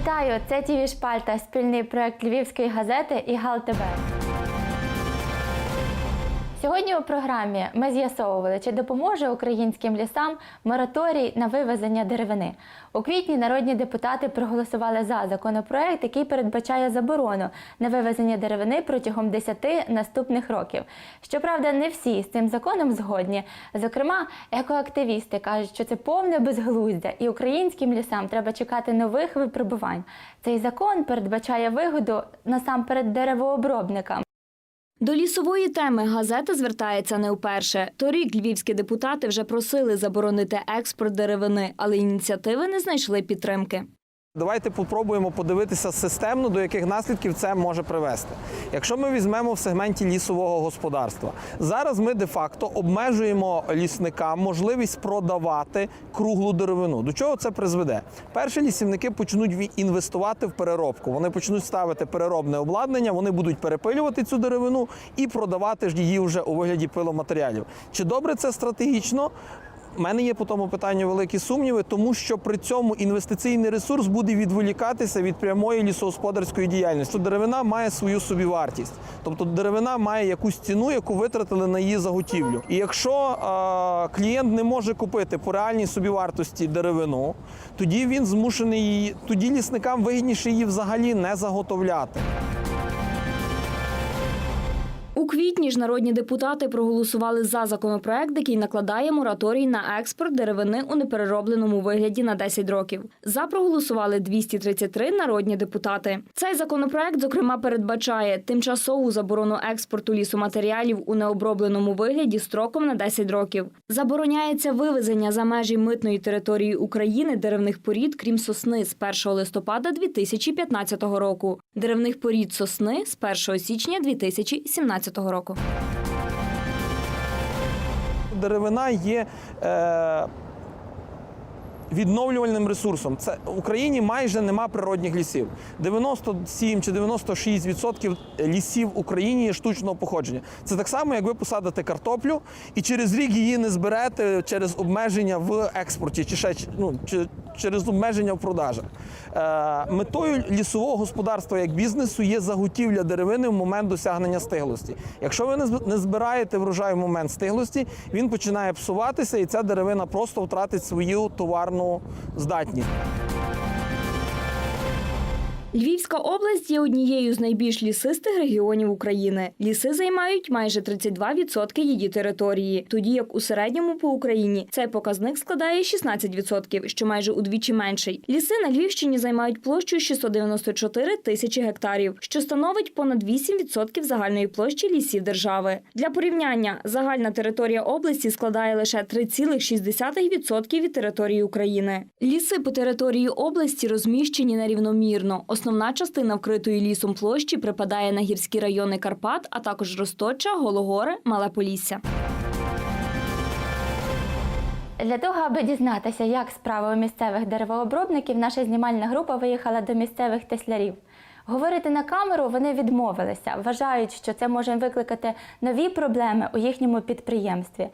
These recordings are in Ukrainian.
Вітаю! Це ТІВІ Шпальта, спільний проект Львівської газети і Гал ТБ. Сьогодні у програмі ми з'ясовували, чи допоможе українським лісам мораторій на вивезення деревини. У квітні народні депутати проголосували за законопроект, який передбачає заборону на вивезення деревини протягом 10 наступних років. Щоправда, не всі з цим законом згодні. Зокрема, екоактивісти кажуть, що це повне безглуздя, і українським лісам треба чекати нових випробувань. Цей закон передбачає вигоду насамперед деревообробникам. До лісової теми газета звертається не вперше. Торік львівські депутати вже просили заборонити експорт деревини, але ініціативи не знайшли підтримки. Давайте попробуємо подивитися системно, до яких наслідків це може привести. Якщо ми візьмемо в сегменті лісового господарства, зараз ми де-факто обмежуємо лісникам можливість продавати круглу деревину. До чого це призведе? Перші лісівники почнуть інвестувати в переробку. Вони почнуть ставити переробне обладнання, вони будуть перепилювати цю деревину і продавати ж її вже у вигляді пиломатеріалів. Чи добре це стратегічно? У мене є по тому питанню великі сумніви, тому що при цьому інвестиційний ресурс буде відволікатися від прямої лісогосподарської діяльності. Деревина має свою собівартість, тобто деревина має якусь ціну, яку витратили на її заготівлю. І якщо е, клієнт не може купити по реальній собівартості деревину, тоді він змушений її, тоді лісникам вигідніше її взагалі не заготовляти. У квітні ж народні депутати проголосували за законопроект, який накладає мораторій на експорт деревини у непереробленому вигляді на 10 років. За проголосували 233 народні депутати. Цей законопроект, зокрема, передбачає тимчасову заборону експорту лісоматеріалів у необробленому вигляді строком на 10 років. Забороняється вивезення за межі митної території України деревних порід, крім сосни, з 1 листопада 2015 року, деревних порід сосни з 1 січня 2017 року. Деревина є е, відновлювальним ресурсом. Це в Україні майже нема природних лісів. 97 чи 96% лісів в Україні є штучного походження. Це так само, як ви посадите картоплю і через рік її не зберете через обмеження в експорті, чи ще ну, чи, через обмеження в продажах. Е, метою лісового господарства як бізнесу є заготівля деревини в момент досягнення стиглості. Якщо ви не збираєте врожай в момент стиглості, він починає псуватися, і ця деревина просто втратить свою товарну здатність. Львівська область є однією з найбільш лісистих регіонів України. Ліси займають майже 32% її території, тоді як у середньому по Україні цей показник складає 16%, що майже удвічі менший. Ліси на Львівщині займають площу 694 тисячі гектарів, що становить понад 8% загальної площі лісів держави. Для порівняння загальна територія області складає лише 3,6% від території України. Ліси по території області розміщені нерівномірно. Основна частина вкритої лісом площі припадає на гірські райони Карпат, а також Росточа, Гологоре, Мале Полісся. Для того, аби дізнатися, як справи у місцевих деревообробників, наша знімальна група виїхала до місцевих теслярів. Говорити на камеру вони відмовилися, вважають, що це може викликати нові проблеми у їхньому підприємстві.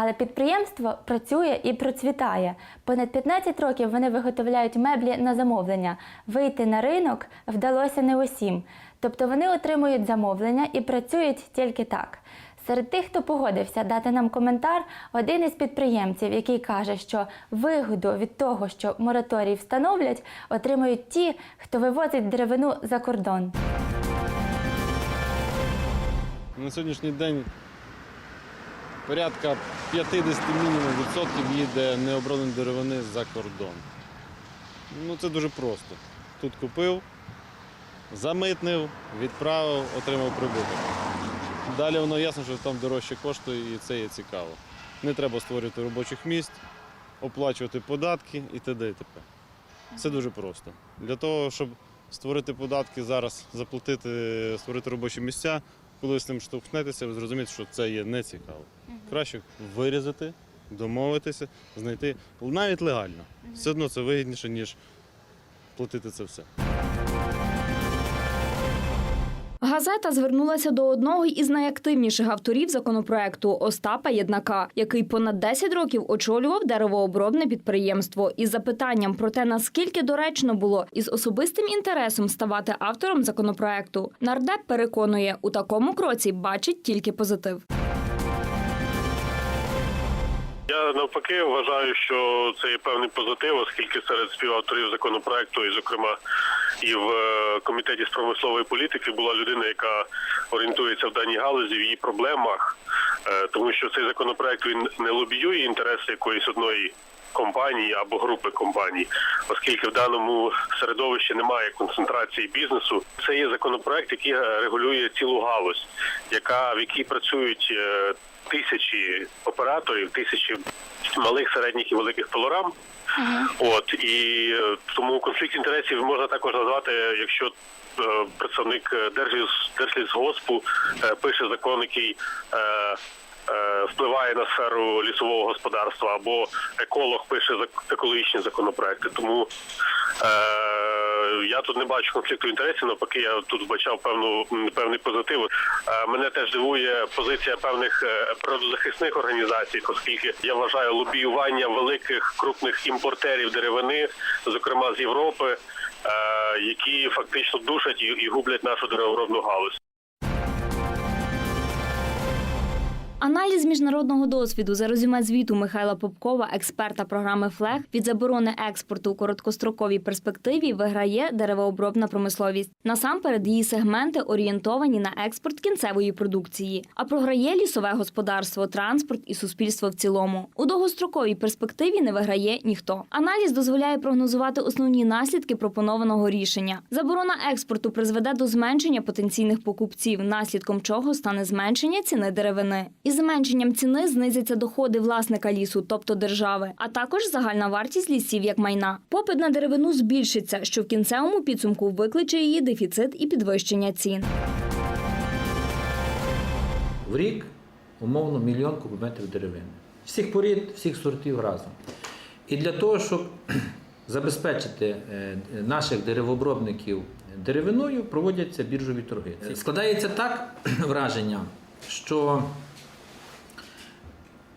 Але підприємство працює і процвітає. Понад 15 років вони виготовляють меблі на замовлення. Вийти на ринок вдалося не усім. Тобто вони отримують замовлення і працюють тільки так. Серед тих, хто погодився дати нам коментар, один із підприємців, який каже, що вигоду від того, що мораторій встановлять, отримують ті, хто вивозить деревину за кордон. На сьогоднішній день порядка 50 мінімум відсотків їде необробленої деревини за кордон. Ну це дуже просто. Тут купив, замитнив, відправив, отримав прибуток. Далі воно ясно, що там дорожче коштує і це є цікаво. Не треба створювати робочих місць, оплачувати податки і т.д. і т.п. Це дуже просто. Для того, щоб створити податки зараз, заплатити, створити робочі місця, коли з тим штовхнетеся, ви зрозумієте, що це є нецікаво. Краще вирізати, домовитися, знайти навіть легально. Все одно це вигідніше, ніж платити це все. Газета звернулася до одного із найактивніших авторів законопроекту Остапа Єднака, який понад 10 років очолював деревообробне підприємство, із запитанням про те, наскільки доречно було із особистим інтересом ставати автором законопроекту. Нардеп переконує, у такому кроці бачить тільки позитив. Я навпаки вважаю, що це є певний позитив, оскільки серед співавторів законопроекту, і зокрема і в е, комітеті з промислової політики була людина, яка орієнтується в даній галузі в її проблемах, Е, тому що цей законопроект він не лобіює інтереси якоїсь одної компанії або групи компаній, оскільки в даному середовищі немає концентрації бізнесу. Це є законопроект, який е, регулює цілу галузь, яка в якій працюють е, тисячі операторів, тисячі малих, середніх і великих пилорам. От і е, тому конфлікт інтересів можна також назвати, якщо представник Держліс- Держлісгоспу пише закон, який впливає на сферу лісового господарства, або еколог пише екологічні законопроекти. Тому е, я тут не бачу конфлікту інтересів. Навпаки, я тут вбачав певну певний позитив. Е, мене теж дивує позиція певних е, природозахисних організацій, оскільки я вважаю лобіювання великих крупних імпортерів деревини, зокрема з Європи, е, які фактично душать і гублять нашу деревообробну галузь. Аналіз міжнародного досвіду за резюме звіту Михайла Попкова, експерта програми ФЛЕГ, від заборони експорту у короткостроковій перспективі виграє деревообробна промисловість. Насамперед її сегменти орієнтовані на експорт кінцевої продукції, а програє лісове господарство, транспорт і суспільство в цілому. У довгостроковій перспективі не виграє ніхто. Аналіз дозволяє прогнозувати основні наслідки пропонованого рішення. Заборона експорту призведе до зменшення потенційних покупців, наслідком чого стане зменшення ціни деревини. Із зменшенням ціни знизяться доходи власника лісу, тобто держави, а також загальна вартість лісів як майна. Попит на деревину збільшиться, що в кінцевому підсумку викличе її дефіцит і підвищення цін. в рік умовно мільйон кубометрів деревини. Всіх порід, всіх сортів разом. І для того, щоб забезпечити е, наших деревообробників деревиною, проводяться біржові торги. Складається так враження, що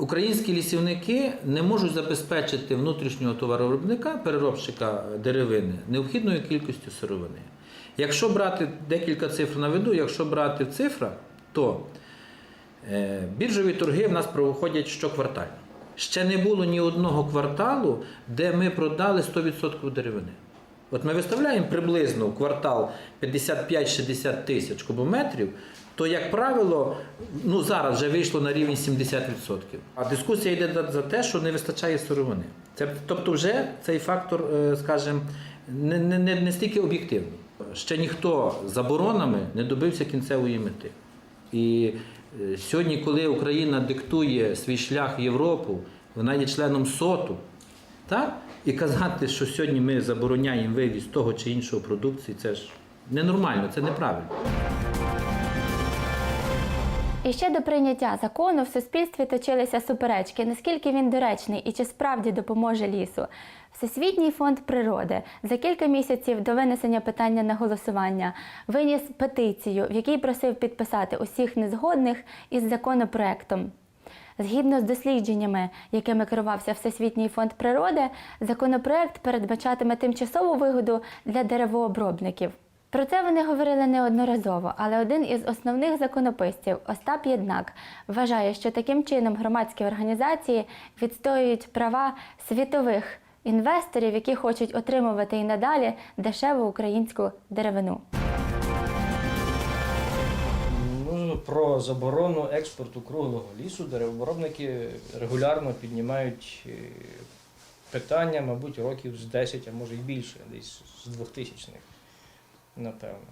українські лісівники не можуть забезпечити внутрішнього товаровиробника, переробщика деревини необхідною кількістю сировини. Якщо брати декілька цифр наведу, якщо брати в цифрах, то Е, Біржові торги в нас проходять щоквартально. Ще не було ні одного кварталу, де ми продали 100% деревини. От ми виставляємо приблизно в квартал 55-60 тисяч кубометрів, то, як правило, ну зараз вже вийшло на рівень 70%. А дискусія йде за- те, що не вистачає сировини. Це, тобто, вже цей фактор, е, скажімо, не, не, не, не стільки об'єктивний. Ще ніхто заборонами не добився кінцевої мети. І е, сьогодні, коли Україна диктує свій шлях в Європу, вона є членом СОТу, так? і казати, що сьогодні ми забороняємо вивіз того чи іншого продукції, це ж ненормально, це неправильно. І ще до прийняття закону в суспільстві точилися суперечки, наскільки він доречний і чи справді допоможе лісу. Всесвітній фонд природи за кілька місяців до винесення питання на голосування виніс петицію, в якій просив підписати усіх незгодних із законопроектом. Згідно з дослідженнями, якими керувався Всесвітній фонд природи, законопроект передбачатиме тимчасову вигоду для деревообробників. Про це вони говорили неодноразово, але один із основних законописців Остап Єднак вважає, що таким чином громадські організації відстоюють права світових інвесторів, які хочуть отримувати і надалі дешеву українську деревину. Про заборону експорту круглого лісу деревообробники регулярно піднімають е, питання, мабуть, років з 10, а може й більше, десь з 2000-х, напевно.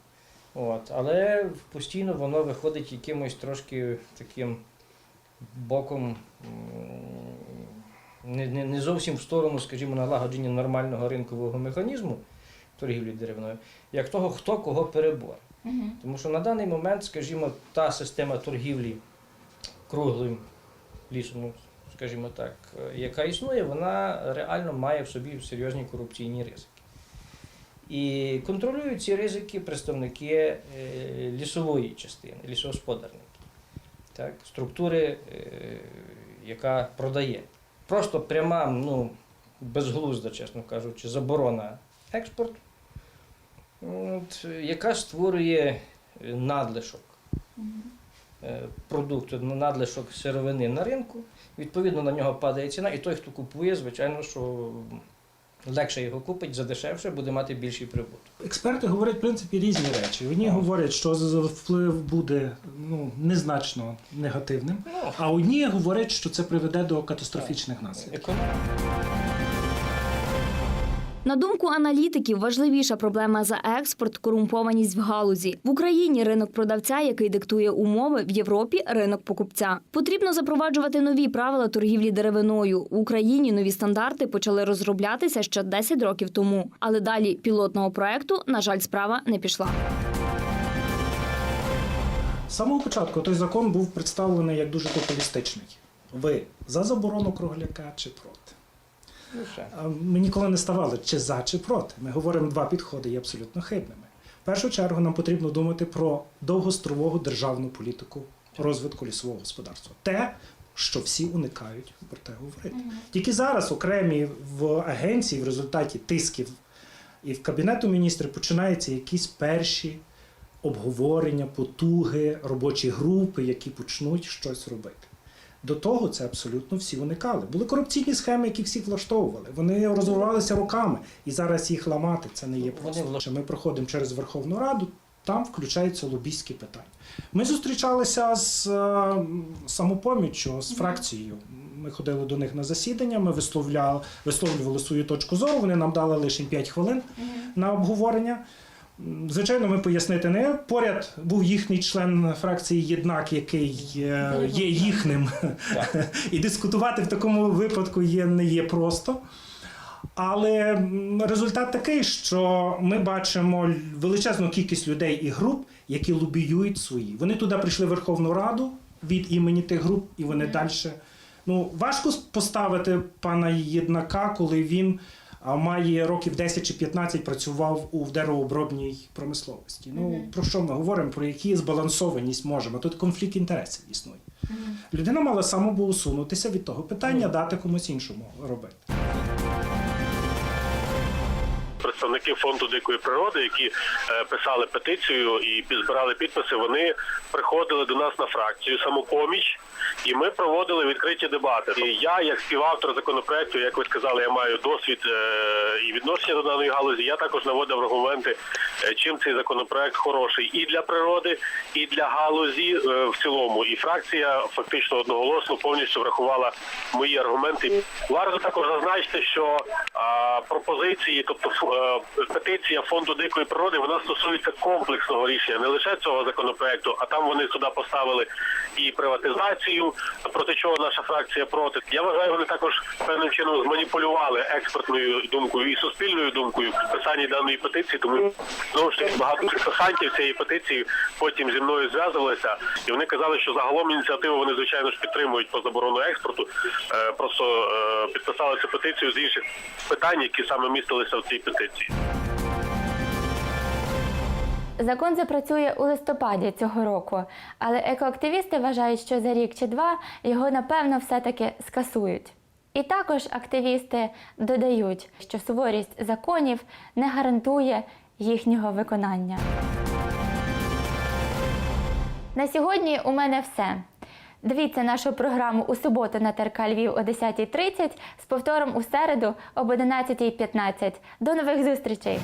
От. Але постійно воно виходить якимось трошки таким боком, не, не, не зовсім в сторону, скажімо, налагодження нормального ринкового механізму торгівлі деревною, як того, хто кого Тому що на даний момент, скажімо, та система торгівлі круглим лісом, ну, скажімо так, е, яка існує, вона реально має в собі серйозні корупційні ризики. І контролюють ці ризики представники е, лісової частини, лісогосподарники, так, структури, е, яка продає. Просто пряма, ну, безглузда, чесно кажучи, заборона експорту, от, яка створює е, надлишок е, продукту, надлишок сировини на ринку. Відповідно, на нього падає ціна, і той, хто купує, звичайно, що легше його купить, задешевше, буде мати більший прибуток. Експерти говорять в принципі різні речі. Одні говорять, що вплив буде ну незначно негативним, Ну, а одні говорять, що це приведе до катастрофічних наслідків. На думку аналітиків, важливіша проблема за експорт корумпованість в галузі. В Україні ринок продавця, який диктує умови, в Європі ринок покупця. Потрібно запроваджувати нові правила торгівлі деревиною. В Україні нові стандарти почали розроблятися ще 10 років тому. Але далі пілотного проекту, на жаль, справа не пішла. З самого початку той закон був представлений як дуже популістичний. Ви за заборону кругляка чи проти? Ну, Ми ніколи не ставали чи за, чи проти. Ми говоримо, два підходи є абсолютно хибними. В першу чергу нам потрібно думати про довгострову державну політику розвитку лісового господарства. Те, що всі уникають про те говорити. Тільки зараз окремі в агенції в результаті тисків і в Кабінету міністрів починаються якісь перші обговорення, потуги, робочі групи, які почнуть щось робити. До того це абсолютно всі уникали. Були корупційні схеми, які всіх влаштовували. Вони розвивалися роками, і зараз їх ламати це не є Вони просто. Ми проходимо через Верховну Раду, там включаються лобійські питання. Ми зустрічалися з е, самопоміччю, з фракцією. Ми ходили до них на засідання, ми висловляли, висловлювали свою точку зору. Вони нам дали лише 5 хвилин на обговорення. Звичайно, ми пояснити не поряд був їхній член фракції Єднак, який е, є їхнім, і дискутувати в такому випадку є, не є просто. Але результат такий, що ми бачимо величезну кількість людей і груп, які лобіюють свої. Вони туди прийшли в Верховну Раду від імені тих груп, і вони далі. Ну, важко поставити пана Єднака, коли він має років 10 чи 15 працював у деревообробній промисловості. Ну, про що ми говоримо? Про які збалансованість можемо? Тут конфлікт інтересів існує. Людина мала самоусунутися від того питання, дати комусь іншому робити. Представники фонду дикої природи, які е, писали петицію і підзбирали підписи, вони приходили до нас на фракцію самопоміч. І ми проводили відкриті дебати. І я, як співавтор законопроекту, як ви сказали, я маю досвід е, і відношення до даної галузі. Я також наводив аргументи, е, чим цей законопроект хороший і для природи, і для галузі в цілому. І фракція фактично одноголосно повністю врахувала мої аргументи. Варто також зазначити, що пропозиції, тобто петиція фонду дикої природи, вона стосується комплексного рішення, не лише цього законопроекту, а там вони сюди поставили і приватизацію, проти чого наша фракція проти. Я вважаю, вони також певним чином зманіпулювали експертною думкою і суспільною думкою в підписанні даної петиції. Тому знову ж таки багато підписантів цієї петиції потім зі мною зв'язувалися, і вони казали, що загалом ініціативу вони звичайно ж підтримують про заборону експорту. Е, Просто е, підписали цю петицію з інших питань, які саме містилися в цій петиції. Закон запрацює у листопаді цього року, але екоактивісти вважають, що за рік чи два його напевно все-таки скасують. І також активісти додають, що суворість законів не гарантує їхнього виконання. На сьогодні у мене все. Дивіться нашу програму у суботу на ТРК Львів о 10.30 з повтором у середу об 11.15. До нових зустрічей!